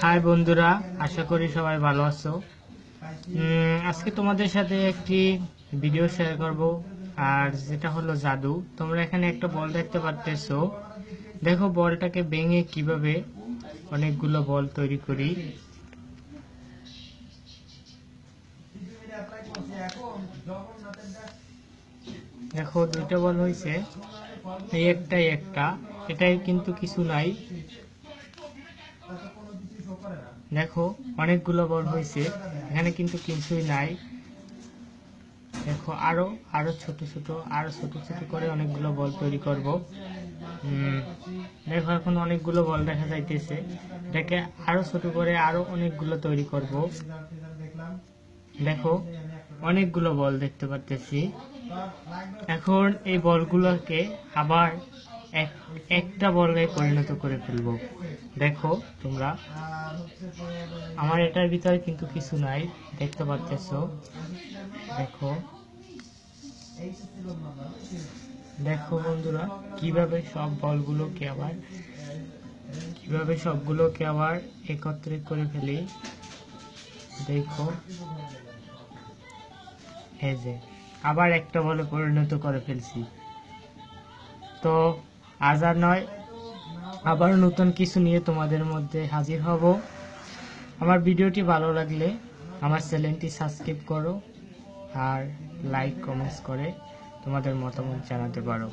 High বন্ধুরা, আশা করি সবাই ভালো আছো। আজকে তোমাদের সাথে একটি ভিডিও শেয়ার করব, আর যেটা হলো জাদু। তোমরা এখানে একটা বল দেখতে পারতেছো। দেখো, বলটাকে ভেঙে কীভাবে অনেকগুলো বল তৈরি করি। দেখো, দুইটা বল হয়েছে এই একটাই একটা। এটাই কিন্তু কিছু নাই। দেখো, অনেকগুলো বল হয়েছে। এখানে কিন্তু কিছুই নাই। দেখো, আরও আরও ছোট ছোট, আরও ছোট ছোট করে অনেকগুলো বল তৈরি করব। দেখো, এখন অনেকগুলো বল দেখা যাইতেছে। এটাকে আরও ছোট করে আরও অনেকগুলো তৈরি করব। দেখো, অনেকগুলো বল দেখতে পারতেছি। এখন এই বলগুলোকে আবার একটা বলে পরিণত করে ফেলব। দেখো তোমরা। আমার এটার ভিতরে কিন্তু কিছু নাই, দেখতে পারতেছো। দেখো। দেখো বন্ধুরা, কীভাবে সব বলগুলোকে আবার, কীভাবে সবগুলোকে আবার একত্রিত করে ফেলি। দেখো। এই যে, আবার একটা বলে পরিণত করে ফেলছি। তো আজ আর নয়। আবার নতুন কিছু নিয়ে তোমাদের মধ্যে হাজির হব। আমার ভিডিওটি ভালো লাগলে আমার চ্যানেলটি সাবস্ক্রাইব করো আর লাইক, কমেন্টস করে তোমাদের মতামত জানাতে পারো।